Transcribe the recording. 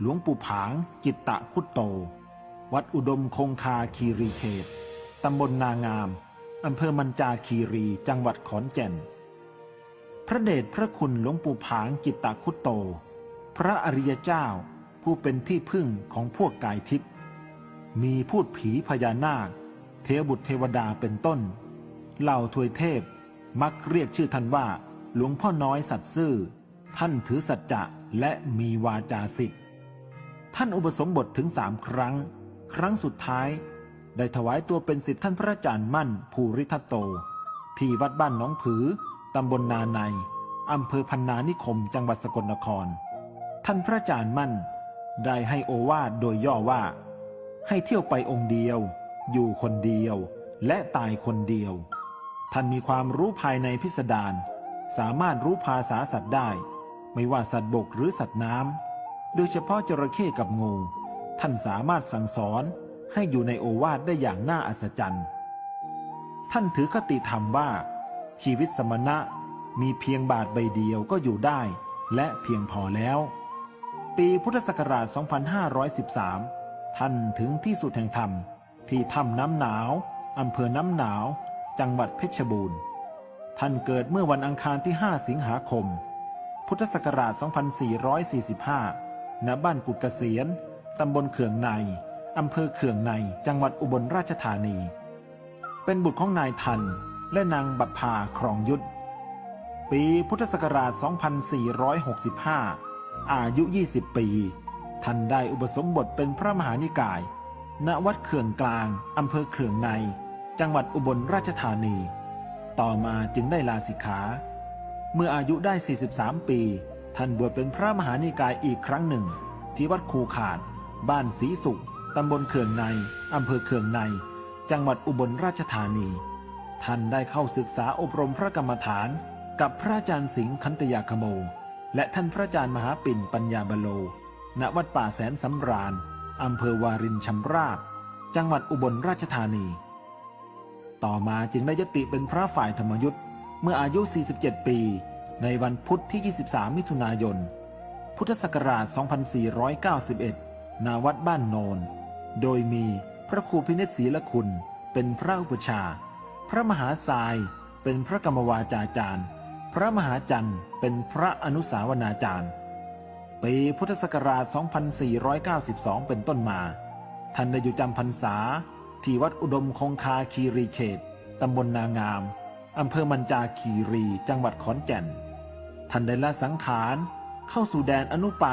หลวงปู่ผาง กิตตะคุตโต วัดอุดมคงคาคีรีเขตตำบลนางาม อำเภอมันจาคีรี จังหวัดขอนแก่น พระเดชพระคุณหลวงปู่ผาง กิตตะคุตโต พระอริยเจ้าผู้เป็นที่พึ่งของพวกกายทิพย์มีพูดผีพญานาค เทวบุตรเทวดาเป็นต้น เหล่าทวยเทพมักเรียกชื่อท่านว่า หลวงพ่อน้อยสัตย์ซื่อ ท่านถือสัจจะและมีวาจาสิทธิ์ ท่านอุปสมบทถึงสามครั้ง ครั้งสุดท้าย ได้ถวายตัวเป็นสิทธิท่านพระอาจารย์มั่น ภูริทัตโตที่วัดบ้านน้องผือ ตำบลนาในอำเภอพันนานิคม จังหวัดสกลนคร ท่านพระอาจารย์มั่น ได้ให้โอวาทโดยย่อว่า ให้เที่ยวไปองค์เดียว อยู่คนเดียว และตายคนเดียว ท่านมีความรู้ภายในพิสดารสามารถรู้ภาษาสัตว์ได้ ไม่ว่าสัตว์บกหรือสัตว์น้ำ โดยเฉพาะจระเข้กับงู ท่านสามารถสั่งสอนให้อยู่ในโอวาทได้อย่างน่าอัศจรรย์ ท่านถือคติธรรมว่า ชีวิตสมณะมีเพียงบาทใบเดียวก็อยู่ได้ และเพียงพอแล้ว ปีพุทธศักราช 2513 ท่านถึงที่สุดแห่งธรรม ที่ถ้ำน้ำหนาวอำเภอน้ำหนาว จังหวัดเพชรบูรณ์ ท่านเกิดเมื่อวันอังคารที่ 5 สิงหาคม พุทธศักราช 2445 ณบ้านกุดเกษียณตำบลเขื่องในอำเภอเขื่องในจังหวัดอุบลราชธานี เป็นบุตรของนายทันและนางบัพพาครองยุทธปีพุทธศักราช 2465 อายุ 20 ปี ท่านได้อุปสมบทเป็นพระมหานิกาย ณ วัดเขื่องกลาง อำเภอเขื่องใน จังหวัดอุบลราชธานี ต่อมาจึงได้ลาสิกขา เมื่ออายุได้ 43 ปี ท่านบวชเป็นพระมหานิกายอีกครั้งหนึ่ง ที่วัดคูขาด บ้านศรีสุขตำบลเขื่องในอำเภอเขื่องใน จังหวัดอุบลราชธานี ท่านได้เข้าศึกษาอบรมพระกรรมฐาน กับพระอาจารย์สิงห์คันตยาคโม และท่านพระอาจารย์มหาปิ่นปัญญาบโล ณวัดป่าแสนสำราญอำเภอวารินชำราบ จังหวัดอุบลราชธานี ต่อมาจึงได้ยติเป็นพระฝ่ายธรรมยุทธ์เมื่ออายุ 47 ปี ในวันพุธที่ 23 มิถุนายน พุทธศักราช 2491 ณ วัดบ้านโนน โดยมีพระครูพินิจศรีละคุณเป็นพระอุปชา พระมหาทรายเป็นพระกรรมวาจาจารย์ พระมหาจันทร์เป็นพระอนุสาวนาจารย์ ปีพุทธศักราช 2492 เป็นต้นมา ท่านได้อยู่จำพรรษาที่วัดอุดมคงคาคีรีเขต ตำบลนางาม อำเภอมันจาคีรี จังหวัดขอนแก่น ท่านได้ละสังขารเข้าสู่แดนอนุปา